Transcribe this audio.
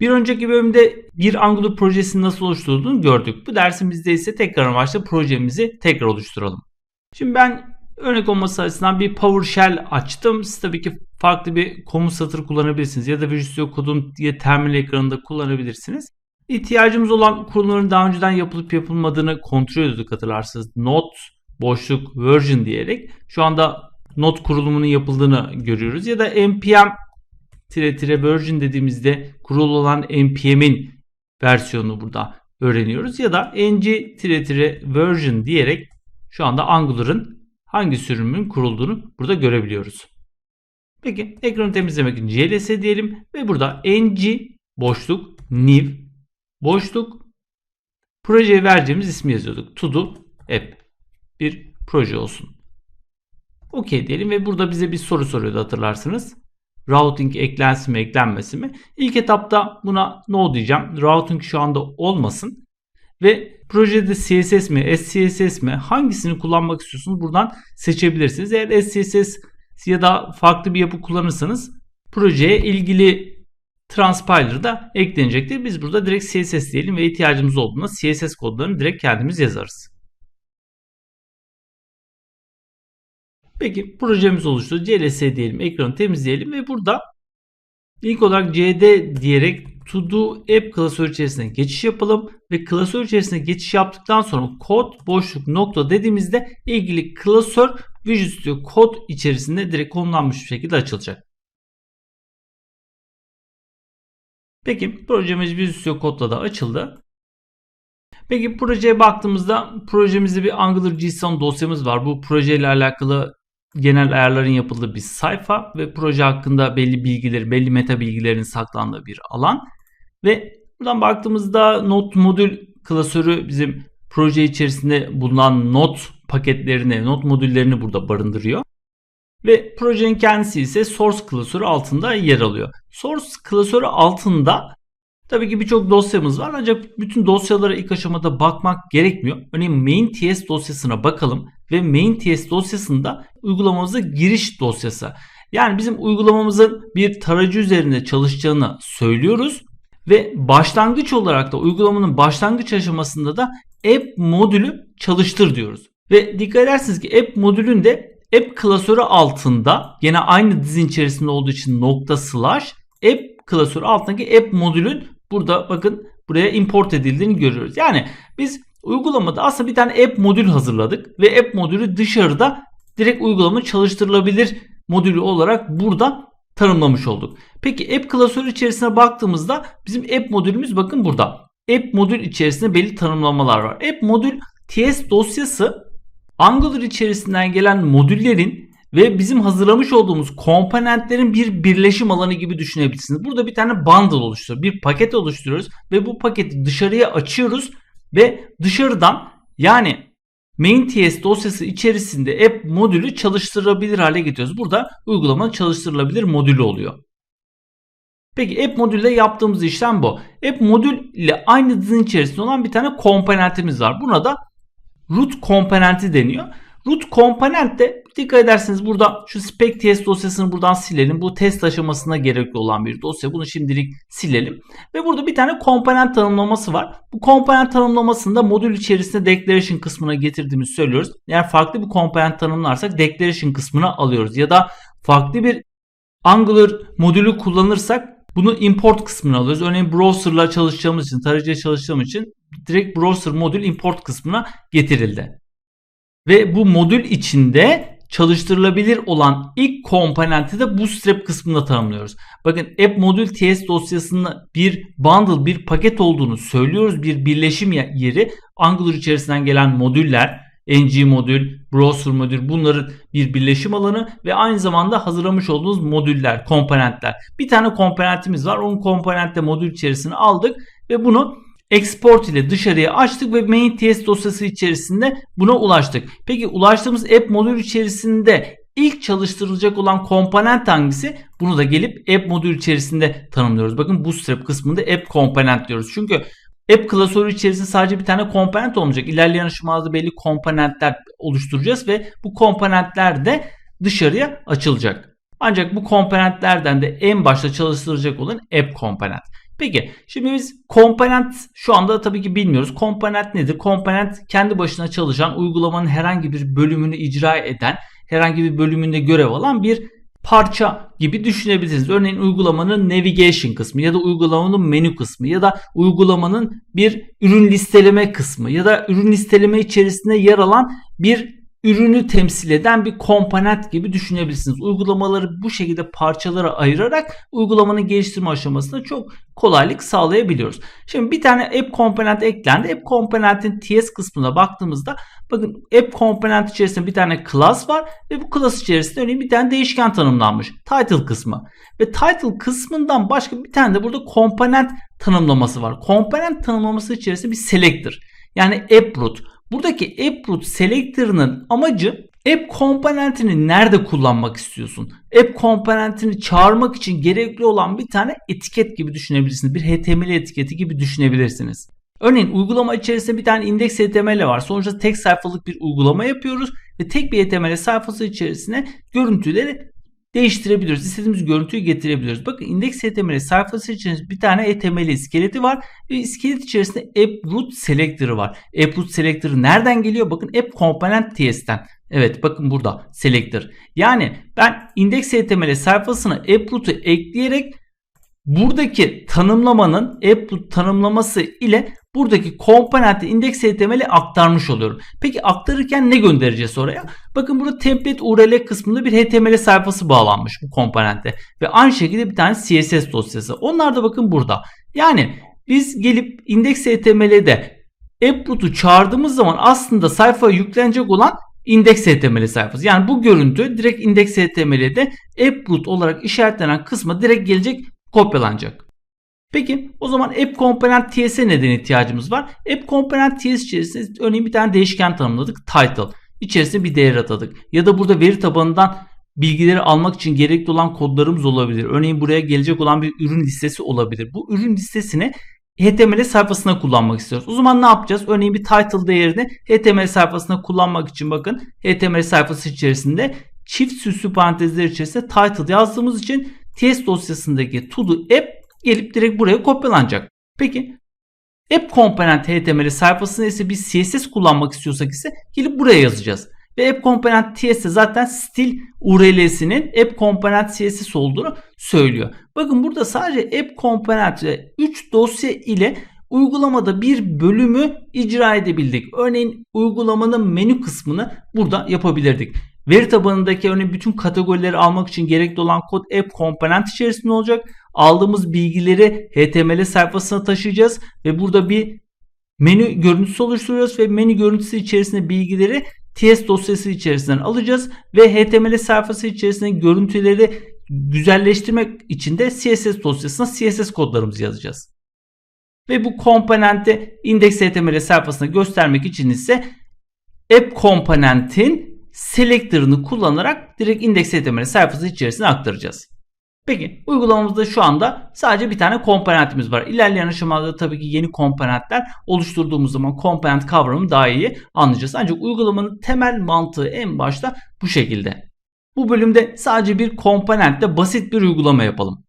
Bir önceki bölümde bir Angular projesinin nasıl oluşturulduğunu gördük. Bu dersimizde ise tekrar amaçla projemizi tekrar oluşturalım. Şimdi ben örnek olması açısından bir PowerShell açtım. Siz tabii ki farklı bir komut satırı kullanabilirsiniz ya da Visual Studio Code'un diye terminal ekranında kullanabilirsiniz. İhtiyacımız olan kurulumların daha önceden yapılıp yapılmadığını kontrol ediyorduk hatırlarsınız. Not, boşluk, version diyerek şu anda not kurulumunun yapıldığını görüyoruz. Ya da npm tire tire version dediğimizde kurulu olan npm'in versiyonunu burada öğreniyoruz. Ya da ng tire tire version diyerek şu anda Angular'ın hangi sürümün kurulduğunu burada görebiliyoruz. Peki ekranı temizlemek için cls diyelim ve burada ng boşluk new boşluk projeye vereceğimiz ismi yazıyorduk. To do app bir proje olsun. OK diyelim ve burada bize bir soru soruyordu hatırlarsınız. Routing eklensin mi eklenmesi mi? İlk etapta buna no diyeceğim. Routing şu anda olmasın. Ve projede CSS mi, SCSS mi hangisini kullanmak istiyorsunuz buradan seçebilirsiniz. Eğer SCSS ya da farklı bir yapı kullanırsanız projeye ilgili transpiler da eklenecektir. Biz burada direkt CSS diyelim ve ihtiyacımız olduğunda CSS kodlarını direkt kendimiz yazarız. Peki projemiz oluştu. CLS diyelim. Ekranı temizleyelim ve burada ilk olarak cd diyerek to do app klasörü içerisine geçiş yapalım ve klasör içerisine geçiş yaptıktan sonra kod boşluk nokta dediğimizde ilgili klasör Visual Studio Code içerisinde direkt konumlanmış bir şekilde açılacak. Peki projemiz Visual Studio Code'la da açıldı. Peki projeye baktığımızda projemizde bir Angular JSON dosyamız var. Bu projeyle alakalı genel ayarların yapıldığı bir sayfa ve proje hakkında belli bilgileri, belli meta bilgilerin saklandığı bir alan. Ve buradan baktığımızda not modül klasörü bizim proje içerisinde bulunan not paketlerini, not modüllerini burada barındırıyor. Ve projenin kendisi ise source klasörü altında yer alıyor. Source klasörü altında tabii ki birçok dosyamız var ancak bütün dosyalara ilk aşamada bakmak gerekmiyor. Örneğin main.ts dosyasına bakalım ve main.ts dosyasında uygulamamızın giriş dosyası. Yani bizim uygulamamızın bir tarayıcı üzerinde çalışacağını söylüyoruz ve başlangıç olarak da uygulamanın başlangıç aşamasında da app modülü çalıştır diyoruz. Ve dikkat edersiniz ki app modülün de app klasörü altında yine aynı dizin içerisinde olduğu için nokta slash app klasörü altındaki app modülün burada bakın buraya import edildiğini görüyoruz. Yani biz uygulamada aslında bir tane app modül hazırladık ve app modülü dışarıda direkt uygulama çalıştırılabilir modülü olarak burada tanımlamış olduk. Peki app klasörü içerisine baktığımızda bizim app modülümüz bakın burada. App modül içerisinde belli tanımlamalar var. App modül TS dosyası Angular içerisinden gelen modüllerin ve bizim hazırlamış olduğumuz komponentlerin bir birleşim alanı gibi düşünebilirsiniz. Burada bir tane bundle oluşturuyoruz. Bir paket oluşturuyoruz ve bu paketi dışarıya açıyoruz ve dışarıdan yani main.ts dosyası içerisinde app modülü çalıştırılabilir hale getiriyoruz. Burada uygulama çalıştırılabilir modülü oluyor. Peki app modülde yaptığımız işlem bu. App modül ile aynı dizinin içerisinde olan bir tane komponentimiz var. Buna da root komponenti deniyor. Root komponent de dikkat ederseniz burada şu spec test dosyasını buradan silelim. Bu test aşamasına gerekli olan bir dosya. Bunu şimdilik silelim. Ve burada bir tane komponent tanımlaması var. Bu komponent tanımlamasında modül içerisinde declaration kısmına getirdiğimizi söylüyoruz. Eğer farklı bir komponent tanımlarsak declaration kısmına alıyoruz. Ya da farklı bir Angular modülü kullanırsak bunu import kısmına alıyoruz. Örneğin browser'la çalışacağımız için, tarayıcıya çalışacağımız için direkt browser modül import kısmına getirildi. Ve bu modül içinde çalıştırılabilir olan ilk komponenti de Bootstrap kısmında tanımlıyoruz. Bakın app modül ts dosyasında bir bundle, bir paket olduğunu söylüyoruz. Bir birleşim yeri Angular içerisinden gelen modüller, ng modül, browser modül bunların bir birleşim alanı ve aynı zamanda hazırlamış olduğumuz modüller, komponentler. Bir tane komponentimiz var. Onun komponentte modül içerisine aldık ve bunu export ile dışarıya açtık ve main.ts dosyası içerisinde buna ulaştık. Peki ulaştığımız app modül içerisinde ilk çalıştırılacak olan komponent hangisi? Bunu da gelip app modül içerisinde tanımlıyoruz. Bakın Bootstrap kısmında app komponent diyoruz. Çünkü app klasörü içerisinde sadece bir tane komponent olmayacak. İlerleyen aşamalarda belli komponentler oluşturacağız ve bu komponentler de dışarıya açılacak. Ancak bu komponentlerden de en başta çalıştırılacak olan app komponent. Peki şimdi biz komponent şu anda tabii ki bilmiyoruz. Komponent nedir? Komponent kendi başına çalışan uygulamanın herhangi bir bölümünü icra eden herhangi bir bölümünde görev alan bir parça gibi düşünebilirsiniz. Örneğin uygulamanın navigation kısmı ya da uygulamanın menü kısmı ya da uygulamanın bir ürün listeleme kısmı ya da ürün listeleme içerisinde yer alan bir ürünü temsil eden bir komponent gibi düşünebilirsiniz. Uygulamaları bu şekilde parçalara ayırarak uygulamanın geliştirme aşamasında çok kolaylık sağlayabiliyoruz. Şimdi bir tane app komponent eklendi. App komponentin TS kısmına baktığımızda bakın app komponent içerisinde bir tane class var ve bu class içerisinde örneğin bir tane değişken tanımlanmış. Title kısmı. Ve title kısmından başka bir tane de burada komponent tanımlaması var. Komponent tanımlaması içerisinde bir selector. Yani app root. Buradaki app root selector'ının amacı app komponentini nerede kullanmak istiyorsun? App komponentini çağırmak için gerekli olan bir tane etiket gibi düşünebilirsiniz. Bir HTML etiketi gibi düşünebilirsiniz. Örneğin uygulama içerisinde bir tane indeks HTML var. Sonuçta tek sayfalık bir uygulama yapıyoruz ve tek bir HTML sayfası içerisine görüntüleri değiştirebiliyoruz. İstediğimiz görüntüyü getirebiliyoruz. Bakın indeks HTML sayfası içerisinde bir tane HTML iskeleti var ve iskelet içerisinde app root selector'ı var. App root selector'ı nereden geliyor? Bakın app component ts'ten. Evet bakın burada selector. Yani ben indeks HTML sayfasına app root'u ekleyerek buradaki tanımlamanın app root tanımlaması ile buradaki komponenti indeks HTML'e aktarmış oluyorum. Peki aktarırken ne göndereceğiz oraya? Bakın burada template URL kısmında bir HTML sayfası bağlanmış bu komponente. Ve aynı şekilde bir tane CSS dosyası. Onlar da bakın burada. Yani biz gelip indeks HTML'de app root'u çağırdığımız zaman aslında sayfaya yüklenecek olan indeks HTML sayfası. Yani bu görüntü direkt indeks HTML'de app root olarak işaretlenen kısma direkt gelecek kopyalanacak. Peki o zaman app component ts'e neden ihtiyacımız var? App component ts içerisinde örneğin bir tane değişken tanımladık. Title. İçerisine bir değer atadık. Ya da burada veri tabanından bilgileri almak için gerekli olan kodlarımız olabilir. Örneğin buraya gelecek olan bir ürün listesi olabilir. Bu ürün listesini HTML sayfasına kullanmak istiyoruz. O zaman ne yapacağız? Örneğin bir title değerini HTML sayfasına kullanmak için bakın HTML sayfası içerisinde çift süslü parantezler içerisinde title yazdığımız için TS dosyasındaki to do app gelip direkt buraya kopyalanacak. Peki app component HTML sayfasında ise biz CSS kullanmak istiyorsak ise gelip buraya yazacağız. Ve app component TS'de zaten stil URL'sinin app component CSS olduğunu söylüyor. Bakın burada sadece app component 3 dosya ile uygulamada bir bölümü icra edebildik. Örneğin uygulamanın menü kısmını burada yapabilirdik. Veri tabanındaki örneğin bütün kategorileri almak için gerekli olan kod app komponent içerisinde olacak. Aldığımız bilgileri HTML sayfasına taşıyacağız ve burada bir menü görüntüsü oluşturuyoruz ve menü görüntüsü içerisinde bilgileri TS dosyası içerisinden alacağız ve HTML sayfası içerisinde görüntüleri güzelleştirmek için de CSS dosyasına CSS kodlarımızı yazacağız. Ve bu komponenti index HTML sayfasına göstermek için ise app komponentin selector'ını kullanarak direkt index HTML sayfası içerisine aktaracağız. Peki uygulamamızda şu anda sadece bir tane komponentimiz var. İlerleyen aşamalarda tabii ki yeni komponentler oluşturduğumuz zaman komponent kavramını daha iyi anlayacağız. Ancak uygulamanın temel mantığı en başta bu şekilde. Bu bölümde sadece bir komponentle basit bir uygulama yapalım.